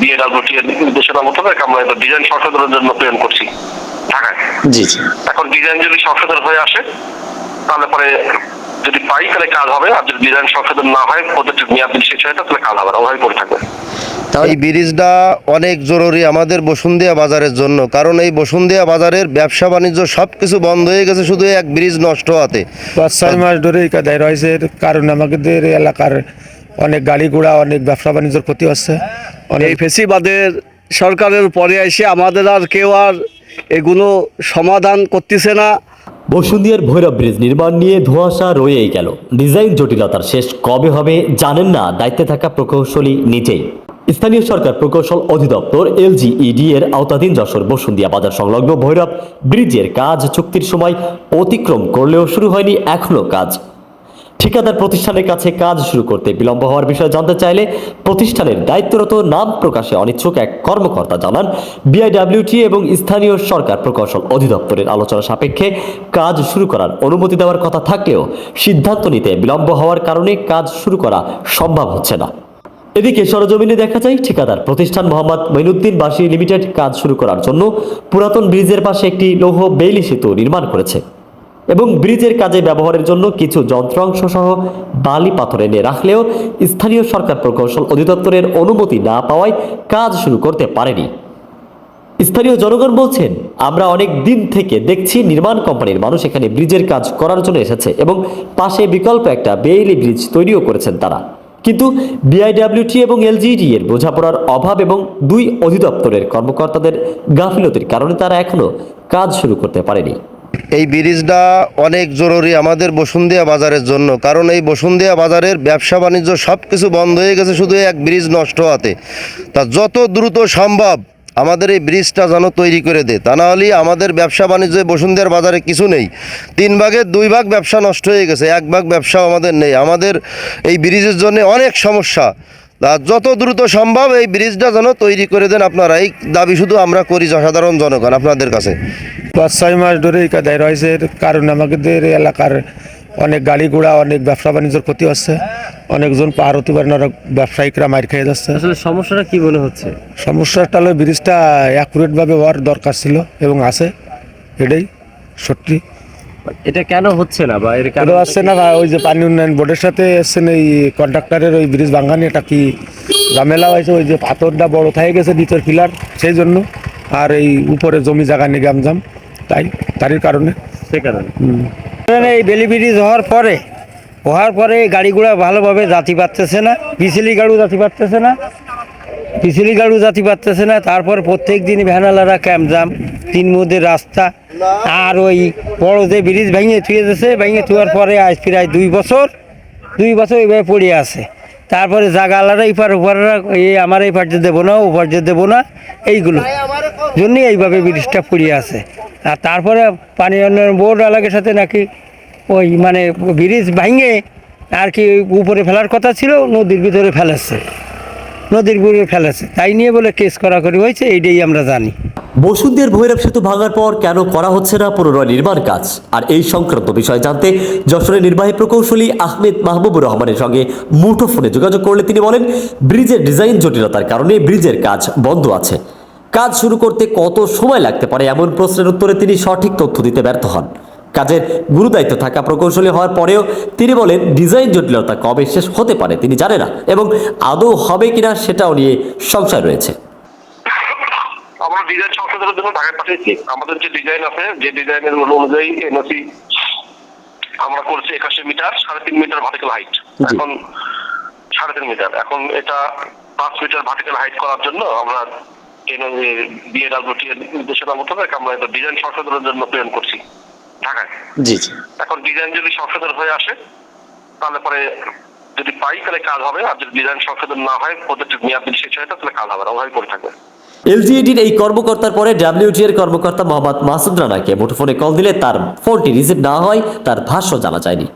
BAWT এর নির্দেশনা মোতাবেক আমরা এটা ডিজাইন সংশোধনের জন্য প্রেরণ করছি ঢাকায়। জি জি। এখন ডিজাইন যদি সংশোধন হয়ে আসে তাহলে পরে যদি পাই তাহলে কাজ হবে আর যদি ডিজাইন সংশোধন না হয় প্রজেক্টের মেয়াদ যদি শেষ হয় তাহলে কাজ হবে না ওভাবে পড়ে থাকবে। এই ব্রিজটা অনেক জরুরি আমাদের বসুন্ধিয়া বাজারের জন্য কারণ এই বসুন্ধিয়া বাজারের ব্যবসা বাণিজ্য সব কিছু বন্ধ হয়ে গেছে শুধু এক ব্রিজ নষ্ট হতে পাঁচ ছয় মাস ধরে এই কাদায় রয়েছে এর কারণে আমাদের এলাকার অনেক গাড়ি ঘোড়া অনেক ব্যবসা বাণিজ্যের ক্ষতি হচ্ছে। অনেক এই ফেসিবাদের সরকারের পরে এসে আমাদের আর কেউ আর এগুলো সমাধান করতেছে না। বসুন্দিয়ার ভৈরব ব্রিজ নির্মাণ নিয়ে ধোঁয়াশা রয়েই গেল। ডিজাইন জটিলতার শেষ কবে হবে জানেন না দায়িত্বে থাকা প্রকৌশলী নিজেই। স্থানীয় সরকার প্রকৌশল অধিদপ্তর এলজিইডি এর আওতাধীন যশোর বসুন্দিয়া বাজার সংলগ্ন ভৈরব ব্রিজের কাজ চুক্তির সময় অতিক্রম করলেও শুরু হয়নি এখনও কাজ। ঠিকাদার প্রতিষ্ঠানের কাছে কাজ শুরু করতে বিলম্ব হওয়ার বিষয়ে জানতে চাইলে প্রতিষ্ঠানের দায়িত্বরত নাম প্রকাশে অনিচ্ছুক এক কর্মকর্তা জানান। বিআইডব্লিউটি এবং স্থানীয় সরকার প্রকৌশল অধিদপ্তরের আলোচনা সাপেক্ষে কাজ শুরু করার অনুমতি দেওয়ার কথা থাকলেও সিদ্ধান্ত নিতে বিলম্ব হওয়ার কারণে কাজ শুরু করা সম্ভব হচ্ছে না। এদিকে সরজমিনে দেখা যায়, ঠিকাদার প্রতিষ্ঠান মোহাম্মদ মঈনুদ্দিন বাসী লিমিটেড কাজ শুরু করার জন্য পুরাতন ব্রিজের পাশে একটি লৌহ বেইলি সেতু নির্মাণ করেছে। এবং ব্রিজের কাজে ব্যবহারের জন্য কিছু যন্ত্রাংশ সহ বালি পাথর এনে রাখলেও স্থানীয় সরকার প্রকৌশল অধিদপ্তরের অনুমতি না পাওয়ায় কাজ শুরু করতে পারেনি। স্থানীয় জনগণ বলছেন, আমরা অনেক দিন থেকে দেখছি নির্মাণ কোম্পানির মানুষ এখানে ব্রিজের কাজ করার জন্য এসেছে এবং পাশে বিকল্প একটা বেইলি ব্রিজ তৈরিও করেছেন তারা। কিন্তু বিআইডব্লিউটি এবং এলজিডি এর বোঝাপড়ার অভাব এবং দুই অধিদপ্তরের কর্মকর্তাদের গাফিলতির কারণে তারা এখনও কাজ শুরু করতে পারেনি। এই ব্রিজটা অনেক জরুরি আমাদের বসুন্ধিয়া বাজারের জন্য। কারণ এই বসুন্ধিয়া বাজারের ব্যবসা বাণিজ্য সব কিছু বন্ধ হয়ে গেছে, শুধু এক ব্রিজ নষ্ট হতে তা যত দ্রুত সম্ভব আমাদের এই ব্রিজটা যেন তৈরি করে দে তা না হলে আমাদের ব্যবসা বাণিজ্য এই বসুন্ধিয়ার বাজারে কিছু নেই। তিন ভাগের দুই ভাগ ব্যবসা নষ্ট হয়ে গেছে, এক ভাগ ব্যবসাও আমাদের নেই। আমাদের এই ব্রিজের জন্য অনেক সমস্যা। যত দ্রুত সম্ভব এই ব্রিজটা যেন তৈরি করে দেন আপনারা। এই দাবি শুধু আমরা করি সাধারণ জনগণ আপনাদের কাছে। পাঁচ ছয় মাস ধরে এই কাদায় রয়েছে কারণ কারণে আমাদের এলাকার অনেক গাড়ি ঘোড়া অনেক ব্যবসা বাণিজ্যের ক্ষতি হচ্ছে। অনেকজন পার হতে পারে না ব্যবসায়িকরা মার খেয়ে যাচ্ছে। আসলে সমস্যাটা কি মনে হচ্ছে? সমস্যাটা হলো ব্রিজটা অ্যাকুরেটভাবে হওয়ার দরকার ছিল এবং আছে এটাই সত্যি। এটা কেন হচ্ছে না বা এর কেন আসছে না ওই যে পানি উন্নয়ন বোর্ডের সাথে এসছেন এই কন্ট্রাক্টরের ওই ব্রিজ ভাঙানি এটা কি ঝামেলা হয়েছে? ওই যে পাথরটা বড় থেকে গেছে নিচের পিলার সেই জন্য। আর এই উপরে জমি জায়গা নিয়ে গামজাম তাই তারই কারণে। সে কারণে। এই বেলি ব্রিজ হওয়ার পরে হওয়ার পরে গাড়িগুলো ভালোভাবে জাতি পারতেছে না পিছিলি গাড়ু জাতি পারতেছে না। পিছিলি গাড়ু জাতি পারতেছে না, তারপর প্রত্যেক দিন ভ্যানালারা ক্যাম্প জাম, তিন মধ্যে রাস্তা, আর ওই বড় যে ব্রিজ ভেঙে থুয়ে দিয়েছে ভেঙে থুয়ার পরে আজ প্রায় দুই বছর দুই বছর এইভাবে পড়ে আছে। তারপরে জাগালারা ইপার ওপাররা এই আমার এই পার্টে দেবো না, ও পার্টে দেবো না, এইগুলো জন্যই এইভাবে ব্রিজটা পড়ে আছে। আর তারপরে পানি উন্নয়ন বোর্ড এলাকার সাথে নাকি ওই মানে ব্রিজ ভাঙে আর কি উপরে ফেলার কথা ছিল, নদীর ভিতরে ফেলেছে। নদীর ভিতরে ফেলেছে তাই নিয়ে বলে কেস করাকরি হয়েছে, এইটাই আমরা জানি। বসুন্তের ভৈরব সেতু ভাঙার পর কেন করা হচ্ছে না পুনরায় নির্মাণ কাজ? আর এই সংক্রান্ত বিষয় জানতে যশোরের নির্বাহী প্রকৌশলী আহমেদ মাহবুবুর রহমানের সঙ্গে মুঠো ফোনে যোগাযোগ করলে তিনি বলেন, ব্রিজের ডিজাইন জটিলতার কারণে ব্রিজের কাজ বন্ধ আছে। কাজ শুরু করতে কত সময় লাগতে পারে এমন প্রশ্নের উত্তরে তিনি সঠিক তথ্য দিতে ব্যর্থ হন। কাজের গুরুদায়িত্ব থাকা প্রকৌশলী হওয়ার পরেও তিনি বলেন ডিজাইন জটিলতা কবে শেষ হতে পারে তিনি জানে না এবং আদৌ হবে কিনা সেটাও নিয়ে সংশয় রয়েছে। আমরা ডিজাইন সংশোধনের জন্য ঢাকায় পাঠিয়েছি। আমাদের যে ডিজাইন আছে যে ডিজাইনের অনুযায়ী এনওসি আমরা করছি একাশি মিটার সাড়ে তিন মিটার ভার্টিক্যাল হাইট এখন সাড়ে তিন মিটার। এখন এটা পাঁচ মিটার ভার্টিক্যাল হাইট করার জন্য আমরা বিএডব্লিউটি নির্দেশনা মোতাবেক আমরা এটা ডিজাইন সংশোধনের জন্য প্রেরণ করছি। ঢাকায়? জি জি। এখন ডিজাইন যদি সংশোধন হয়ে আসে তাহলে পরে যদি পাই তাহলে কাজ হবে। আর যদি ডিজাইন সংশোধন না হয় প্রজেক্টের মেয়াদ যদি শেষ হয় তাহলে কাজ হবে না। ওভাবে পড়ে থাকবে। এলজিইডির এই কর্মকর্তার পরে ডাব্লিউটি এর কর্মকর্তা মোহাম্মদ মাসুদ রানাকে মুঠোফোনে কল দিলে তার ফোনটি রিসিভ না হয় তার ভাষ্য জানা যায়নি।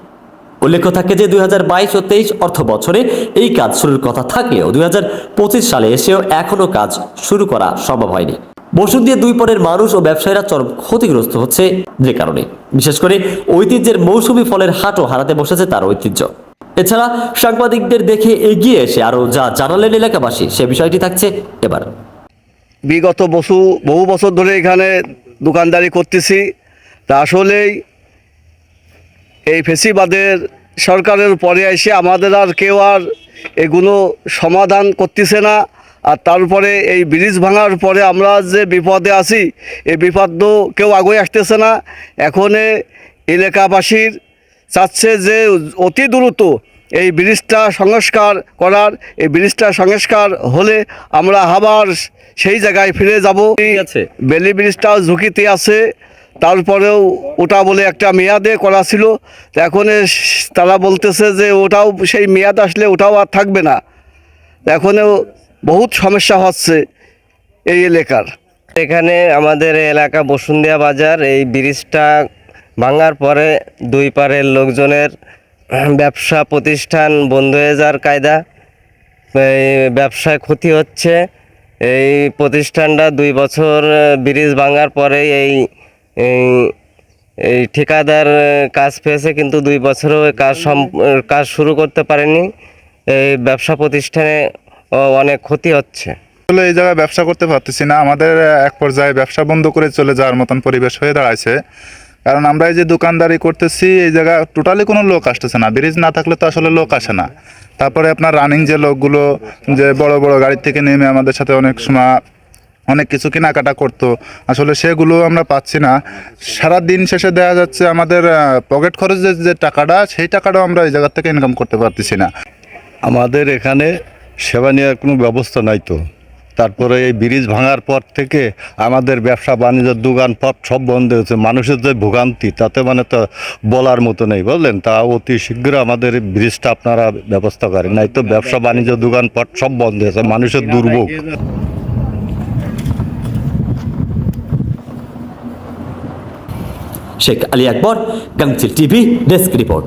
উল্লেখ্য থাকে যে দুই হাজার বাইশ ও তেইশ অর্থ বছরে এই কাজ শুরুর কথা থাকলেও দুই হাজার পঁচিশ সালে এসেও এখনও কাজ শুরু করা সম্ভব হয়নি। বসুন্ধিয়া দুই পরের মানুষ ও ব্যবসায়ীরা চরম ক্ষতিগ্রস্ত হচ্ছে যে কারণে। বিশেষ করে ঐতিহ্যের মৌসুমি ফলের হাটও হারাতে বসেছে তার ঐতিহ্য। এছাড়া সাংবাদিকদের দেখে এগিয়ে এসে আরও যা জানালেন এলাকাবাসী, সে বিষয়টি থাকছে এবার। বিগত বছু বহু বছর ধরে এখানে দোকানদারি করতেছি। তা আসলেই এই ফেসিবাদের সরকারের পরে এসে আমাদের আর কেউ আর এগুলো সমাধান করতেছে না। আর তারপরে এই ব্রিজ ভাঙার পরে আমরা যে বিপদে আছি এই বিপদ তো কেউ আগে আসতেছে না। এখন এলাকাবাসীর চাচ্ছে যে অতি দ্রুত এই ব্রিজটা সংস্কার করার। এই ব্রিজটা সংস্কার হলে আমরা আবার সেই জায়গায় ফিরে যাব। আছে? বেলি ব্রিজটাও ঝুঁকিতে আছে। তারপরেও ওটা বলে একটা মেয়াদে করা ছিল। এখন তারা বলতেছে যে ওটাও সেই মেয়াদ আসলে ওটাও আর থাকবে না। এখনও বহুত সমস্যা হচ্ছে এই এলাকার। এখানে আমাদের এলাকা বসুন্ধিয়া বাজার, এই ব্রিজটা ভাঙার পরে দুই পারের লোকজনের ব্যবসা প্রতিষ্ঠান বন্ধ হয়ে যাওয়ার কায়দা, এই ব্যবসায় ক্ষতি হচ্ছে। এই প্রতিষ্ঠানটা দুই বছর ব্রিজ ভাঙার পরে এই এই ঠিকাদার কাজ পেয়েছে, কিন্তু দুই বছরও কাজ কাজ শুরু করতে পারেনি। এই ব্যবসা প্রতিষ্ঠানে অনেক ক্ষতি হচ্ছে। আসলে এই জায়গায় ব্যবসা করতে পারতেছি না। আমাদের এক পর্যায়ে ব্যবসা বন্ধ করে চলে যাওয়ার মতন পরিবেশ হয়ে দাঁড়াইছে। কারণ আমরা এই যে দোকানদারি করতেছি এই জায়গা টোটালি কোনো লোক আসতেছে না। ব্রিজ না থাকলে তো আসলে লোক আসে না। তারপরে আপনার রানিং যে লোকগুলো যে বড় বড় গাড়ির থেকে নেমে আমাদের সাথে অনেক সময় অনেক কিছু কেনাকাটা করতো আসলে সেগুলো আমরা পাচ্ছি না। সারা দিন শেষে দেখা যাচ্ছে আমাদের পকেট খরচের যে টাকাটা সেই টাকাটাও আমরা এই জায়গা থেকে ইনকাম করতে পারতেছি না। আমাদের এখানে সেবা নেওয়ার কোনো ব্যবস্থা নাই তো। তারপরে এই ব্রিজ ভাঙার পর থেকে আমাদের ব্যবসা বাণিজ্য দোকানপাট সব বন্ধ হয়েছে। মানুষের যে ভোগান্তি, তাতে মানে তো বলার মতো নেই, বুঝলেন? তা অতি শীঘ্র আমাদের ব্রিজটা আপনারা ব্যবস্থা করেন, নাই তো ব্যবসা, বাণিজ্য দোকানপাট সব বন্ধ হয়েছে। মানুষের দুর্ভোগ। Sheikh Ali Akbar Gangchil TV, desk report.